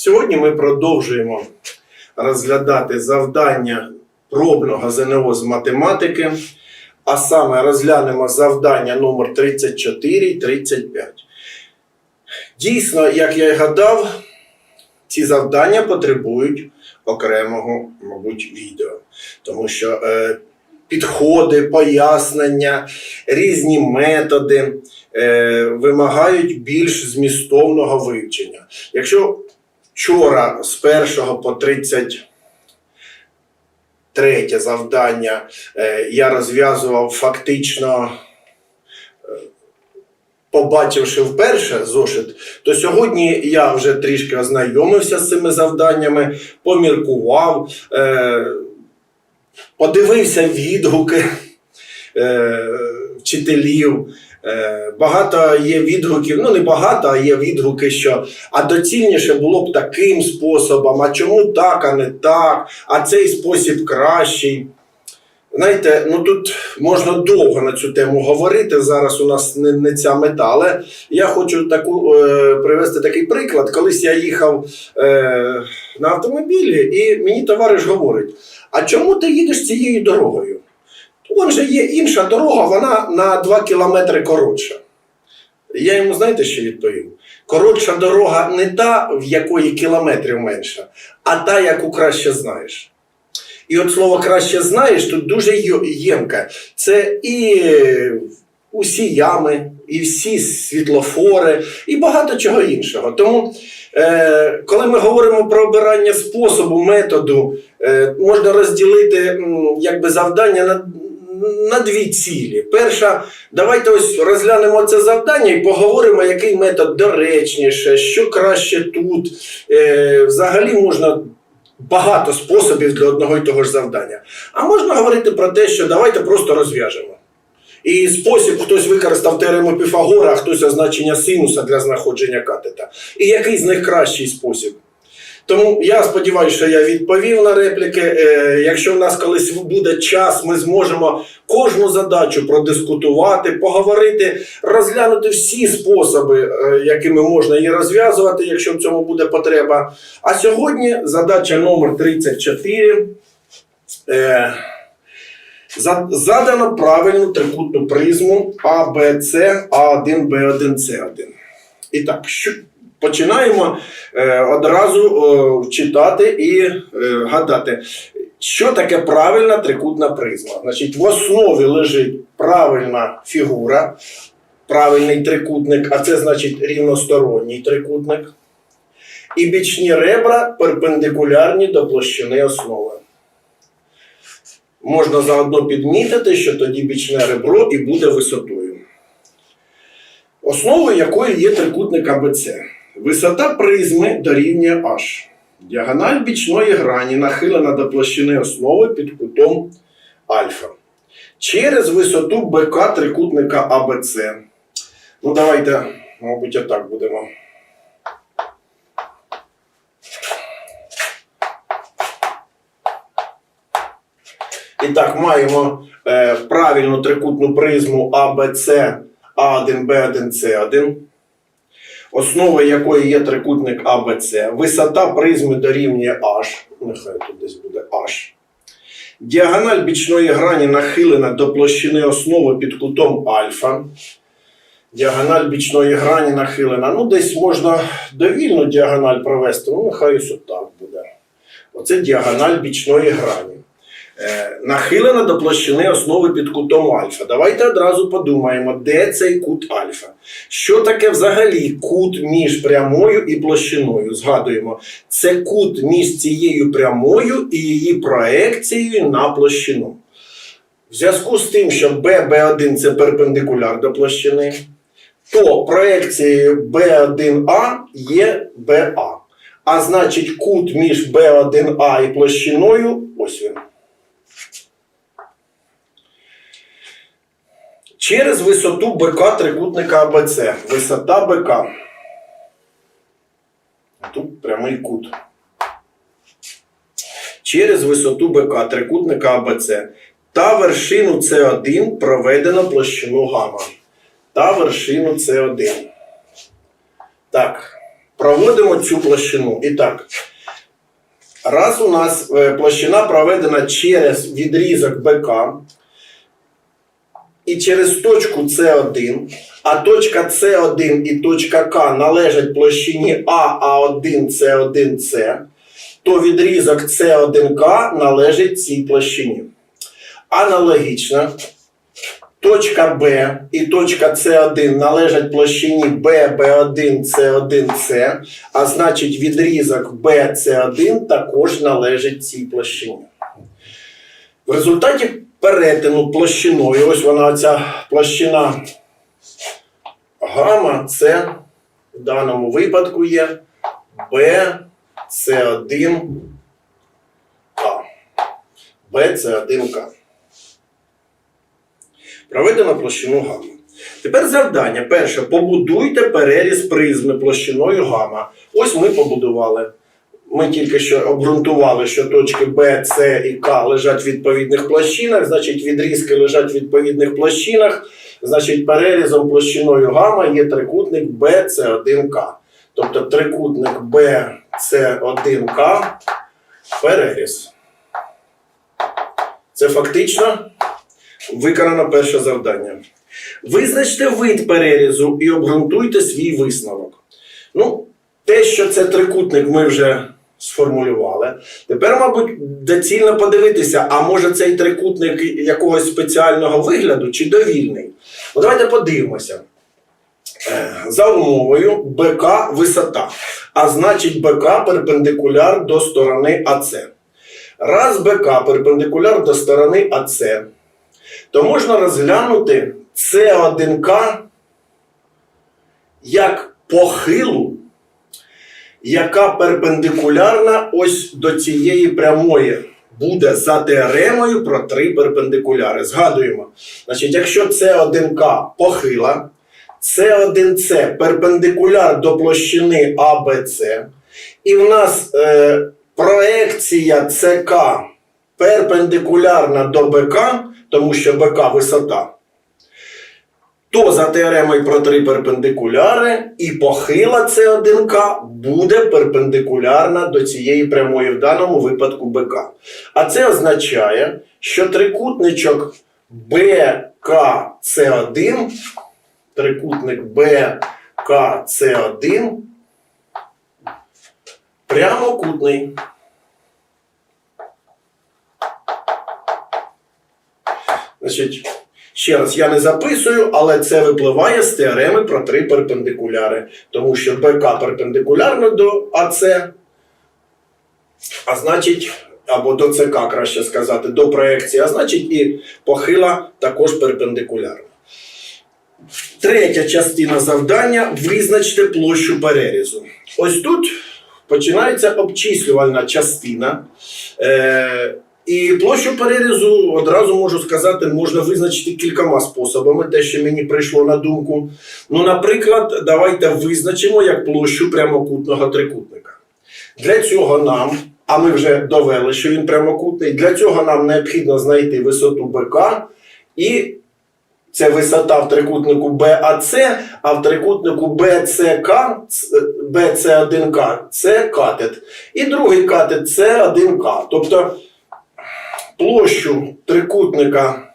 Сьогодні ми продовжуємо розглядати завдання пробного ЗНО з математики, а саме розглянемо завдання номер 34 і 35. Дійсно, як я й гадав, ці завдання потребують окремого, мабуть, відео, тому що е, підходи, пояснення, різні методи е, вимагають більш змістовного вивчення. Якщо вчора з 1 по 33 завдання е, я розв'язував фактично. е, Побачивши вперше зошит, то сьогодні я вже трішки ознайомився з цими завданнями, поміркував, е, подивився відгуки вчителів. Е, багато є відгуків, ну не багато, а є відгуки, що а доцільніше було б таким способом, а чому так, а не так, а цей спосіб кращий. Знаєте, ну тут можна довго на цю тему говорити. Зараз у нас не, не ця мета, але я хочу таку е, привести такий приклад. Колись я їхав е, на автомобілі, і мені товариш говорить: а чому ти їдеш цією дорогою? Вон же є інша дорога, вона на 2 кілометри коротша. Я йому, знаєте, що відповів? Коротша дорога не та, в якої кілометрів менша, а та, яку краще знаєш. І от слово краще знаєш тут дуже ємке. Це і усі ями, і всі світлофори, і багато чого іншого. Тому, е, коли ми говоримо про обирання способу, методу, е, можна розділити якби, завдання на, на дві цілі. Перша, давайте ось розглянемо це завдання і поговоримо, який метод доречніше, що краще тут. Е, взагалі можна багато способів для одного і того ж завдання. А можна говорити про те, що давайте просто розв'яжемо. І спосіб хтось використав теорему Піфагора, а хтось означення синуса для знаходження катета. І який з них кращий спосіб? Тому я сподіваюся, що я відповів на репліки. Е, якщо в нас колись буде час, ми зможемо кожну задачу продискутувати, поговорити, розглянути всі способи, е, якими можна її розв'язувати, якщо в цьому буде потреба. А сьогодні задача номер 34. Е, Задано правильну трикутну призму АБЦ, А1, Б1, С1. І так, що, починаємо е, одразу е, читати і е, гадати, що таке правильна трикутна призма. Значить, в основі лежить правильна фігура, правильний трикутник, а це значить рівносторонній трикутник. І бічні ребра перпендикулярні до площини основи. Можна заодно підмітити, що тоді бічне ребро і буде висотою. Основою якої є трикутник АБЦ. Висота призми дорівнює H. Діагональ бічної грані нахилена до площини основи під кутом альфа. Через висоту БК трикутника АБЦ. Ну, давайте, мабуть, отак будемо. І так, маємо е, правильну трикутну призму АБЦ А1, Б1, С1, основою якої є трикутник АБЦ. Висота призми дорівнює H. Нехай тут десь буде H. Діагональ бічної грані нахилена до площини основи під кутом альфа. Діагональ бічної грані нахилена. Ну, десь можна довільну діагональ провести, ну нехай ось отак буде. Оце діагональ бічної грані. Е, нахилена до площини основи під кутом альфа. Давайте одразу подумаємо, де цей кут альфа. Що таке взагалі кут між прямою і площиною? Згадуємо, це кут між цією прямою і її проекцією на площину. В зв'язку з тим, що BB1 це перпендикуляр до площини, то проекцією B1A є BA. А значить, кут між B1A і площиною ось він. Через висоту БК трикутника АБЦ. Висота БК. Тут прямий кут. Через висоту БК трикутника АБЦ. Та вершину С1 проведено площину гамма. Та вершину С1. Так. проводимо цю площину. І так, раз у нас е, площина проведена через відрізок БК і через точку С1, а точка С1 і точка К належать площині А, А1, С1, С, то відрізок С1К належить цій площині. Аналогічно, точка Б і точка С1 належать площині Б, Б1, С1, С, а значить відрізок BC1 також належить цій площині. В результаті перетину площиною, ось вона ця площина гама, це в даному випадку є BC1К. BC1К. Проведено площину гамма. Тепер завдання. Перше, побудуйте переріз призми площиною гамма. Ось ми побудували. Ми тільки що обґрунтували, що точки Б, С і К лежать в відповідних площинах, значить відрізки лежать в відповідних площинах, значить перерізом площиною гамма є трикутник BC1К. Тобто трикутник BC1К переріз. Це фактично виконано перше завдання. Визначте вид перерізу і обґрунтуйте свій висновок. Ну, те, що це трикутник, ми вже сформулювали. Тепер, мабуть, доцільно подивитися, а може цей трикутник якогось спеціального вигляду чи довільний. Ну, давайте подивимося. Е, За умовою БК висота, а значить БК перпендикуляр до сторони АЦ. Раз БК перпендикуляр до сторони АЦ, то можна розглянути С1К як похилу, яка перпендикулярна ось до цієї прямої. Буде за теоремою про три перпендикуляри. Згадуємо. Значить, якщо С1К похила, С1С перпендикуляр до площини АБЦ, і в нас е, проекція ЦК перпендикулярна до БК, тому що БК висота, то за теоремою про три перпендикуляри і похила С1К буде перпендикулярна до цієї прямої, в даному випадку БК. А це означає, що трикутничок БКС1, трикутник БКС1 прямокутний. Значить, ще раз, я не записую, але це випливає з теореми про три перпендикуляри. Тому що БК перпендикулярно до АЦ, а значить, або до ЦК, краще сказати, до проекції, а значить і похила також перпендикулярна. Третя частина завдання визначте площу перерізу. Ось тут починається обчислювальна частина. Е, і площу перерізу одразу можу сказати, можна визначити кількома способами, те, що мені прийшло на думку. Ну, наприклад, давайте визначимо як площу прямокутного трикутника. Для цього нам, а ми вже довели, що він прямокутний, для цього нам необхідно знайти висоту БК і це висота в трикутнику БАЦ, а в трикутнику БЦК, БЦ1К це катет. І другий катет це 1К. Тобто площу трикутника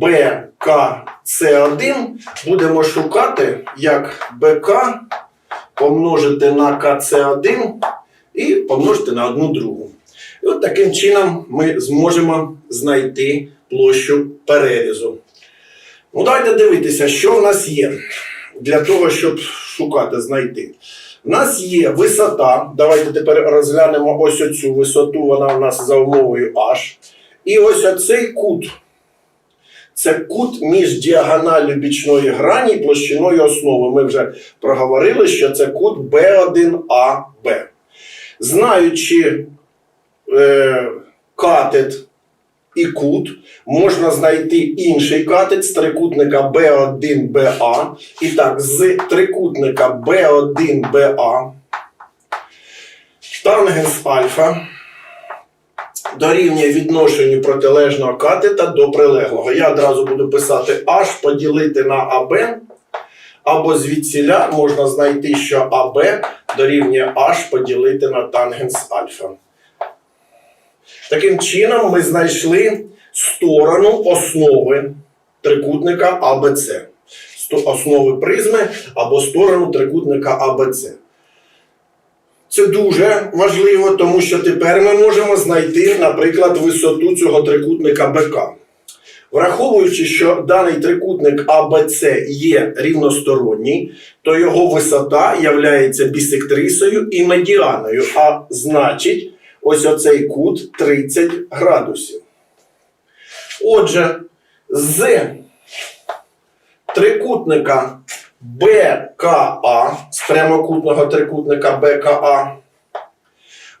БКС1 будемо шукати як БК помножити на КЦ1 і помножити на одну другу. І от таким чином ми зможемо знайти площу перерізу. Ну, давайте дивитися, що в нас є для того, щоб шукати, знайти. У нас є висота. Давайте тепер розглянемо ось оцю висоту, вона у нас за умовою H. І ось оцей кут. Це кут між діагоналлю бічної грані і площиною основи. Ми вже проговорили, що це кут B1AB. Знаючи е, катет і кут, можна знайти інший катет з трикутника B1BA. І так, з трикутника B1BA тангенс альфа дорівнює відношенню протилежного катета до прилеглого. Я одразу буду писати H поділити на AB. Або звідсіля можна знайти, що АБ дорівнює H поділити на тангенс альфа. Таким чином, ми знайшли сторону основи трикутника АБЦ. Основи призми або сторону трикутника АБЦ. Це дуже важливо, тому що тепер ми можемо знайти, наприклад, висоту цього трикутника БК. Враховуючи, що даний трикутник АБЦ є рівносторонній, то його висота є бісектрисою і медіаною, а значить, ось оцей кут 30 градусів. Отже, з трикутника БКА, з прямокутного трикутника БКА,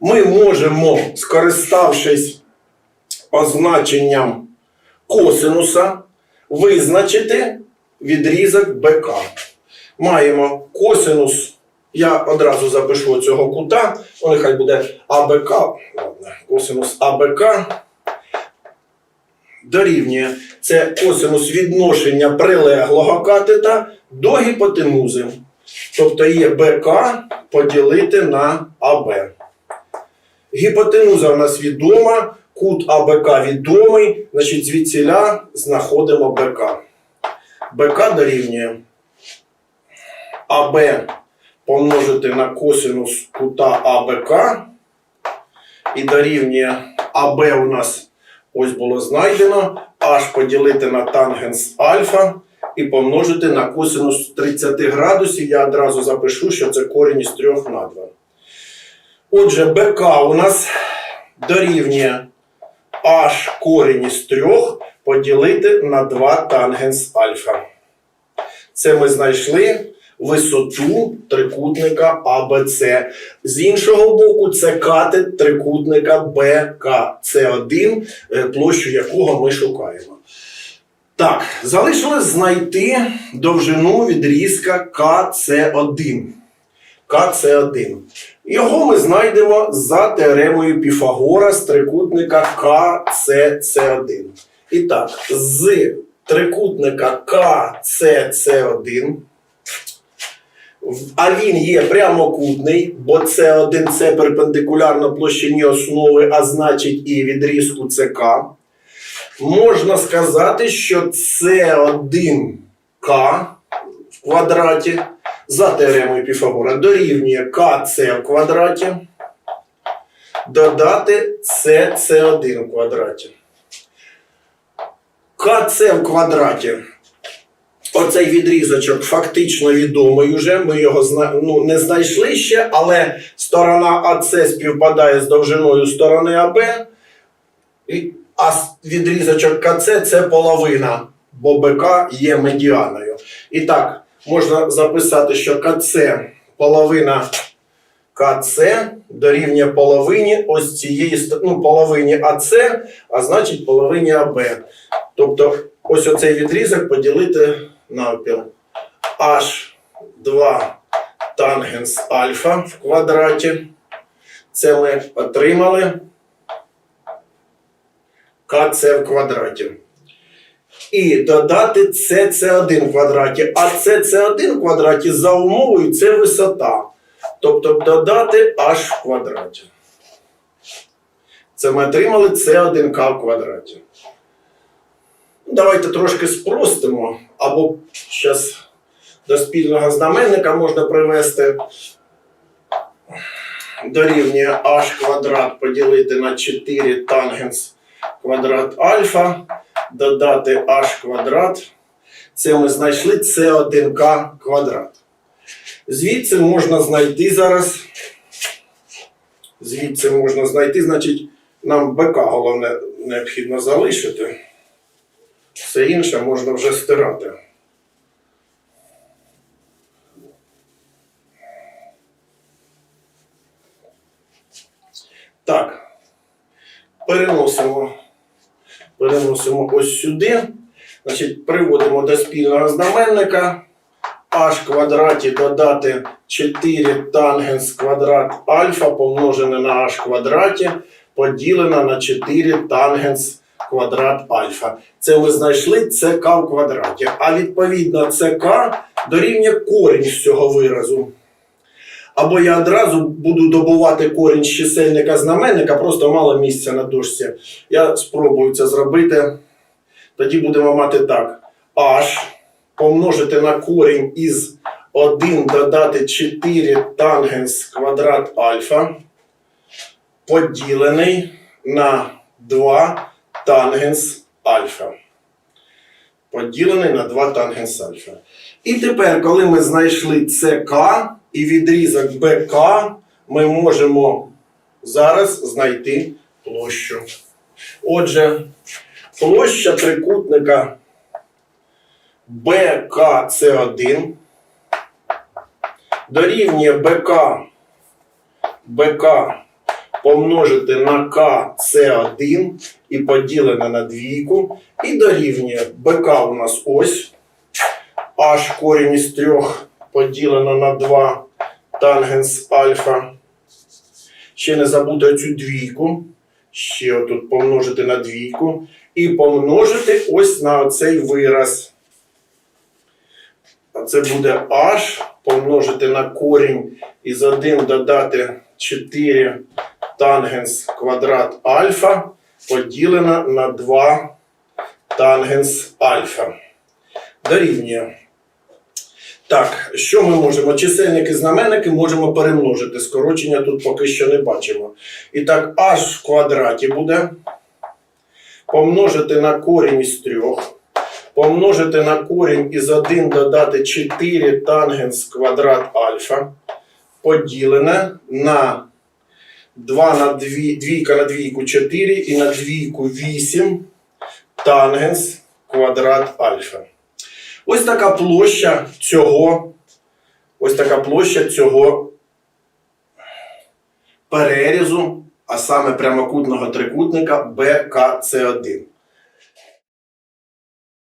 ми можемо, скориставшись означенням косинуса, визначити відрізок БК. Маємо косинус, я одразу запишу цього кута, ну, нехай буде АБК, косинус АБК дорівнює. Це косинус відношення прилеглого катета до гіпотенузи. Тобто є БК поділити на АБ. Гіпотенуза у нас відома, кут АБК відомий, значить звідсіля знаходимо БК. БК дорівнює АБ помножити на косинус кута АБК і дорівнює АБ у нас ось було знайдено, H поділити на тангенс альфа і помножити на косинус 30 градусів. Я одразу запишу, що це корінь із 3 на 2. Отже, БК у нас дорівнює H корінь із 3 поділити на 2 тангенс альфа. Це ми знайшли висоту трикутника АБЦ. З іншого боку, це катет трикутника БКЦ1, е, площу якого ми шукаємо. Так, залишилось знайти довжину відрізка КЦ1. КЦ1. Його ми знайдемо за теоремою Піфагора з трикутника КЦЦ1. І так, з трикутника КЦЦ1 в- а він є прямокутний, бо С1 це перпендикулярно площині основи, а значить і відрізку ЦК. Можна сказати, що С1К в квадраті за теоремою Піфагора дорівнює КЦ в квадраті. Додати СС1 в квадраті. КЦ в квадраті Оцей відрізочок фактично відомий уже. Ми його ну, не знайшли ще, але сторона АС співпадає з довжиною сторони АБ, а відрізочок КЦ це половина, бо БК є медіаною. І так, можна записати, що КЦ половина КЦ дорівнює половині ось цієї ну, половині АС, а значить половині АБ. Тобто ось оцей відрізок поділити навпіл. H2 тангенс альфа в квадраті. Це ми отримали КЦ в квадраті. І додати СС1 в квадраті. А СС1 в квадраті за умовою це висота. Тобто додати h в квадраті. Це ми отримали С1К в квадраті. Давайте трошки спростимо, або зараз до спільного знаменника можна привести дорівнює h квадрат поділити на 4 тангенс квадрат альфа, додати h квадрат. Це ми знайшли С1К квадрат. Звідси можна знайти зараз. Звідси можна знайти, значить, нам БК головне необхідно залишити. Все інше можна вже стирати. Так. Переносимо. Переносимо ось сюди. Значить, приводимо до спільного знаменника. h квадраті додати 4 тангенс квадрат альфа помножене на h квадраті поділене на 4 тангенс квадрат альфа. Це ми знайшли ЦК в квадраті. А відповідно ЦК дорівнює корінь з цього виразу. Або я одразу буду добувати корінь з чисельника знаменника, просто мало місця на дошці. Я спробую це зробити. Тоді будемо мати так. H помножити на корінь із 1 додати 4 тангенс квадрат альфа поділений на 2 тангенс альфа. Поділений на 2 тангенс альфа. І тепер, коли ми знайшли ЦК і відрізок БК, ми можемо зараз знайти площу. Отже, площа трикутника БКС1 дорівнює БК БК помножити на КС1 і поділене на двійку. І дорівнює БК у нас ось. H корінь із 3 поділено на 2 тангенс альфа. Ще не забути цю двійку. Ще отут помножити на двійку. І помножити ось на цей вираз. А це буде h помножити на корінь із 1 додати 4 тангенс квадрат альфа поділено на 2 тангенс альфа. Дорівнює. Так, що ми можемо? Чисельники знаменники можемо перемножити. Скорочення тут поки що не бачимо. І так, h в квадраті буде помножити на корінь із 3 помножити на корінь із 1 додати 4 тангенс квадрат альфа, поділене на 2 на 2, двійка на двійку 4 і на двійку 8 тангенс квадрат альфа. Ось така площа цього, ось така площа цього перерізу, а саме прямокутного трикутника БКЦ1.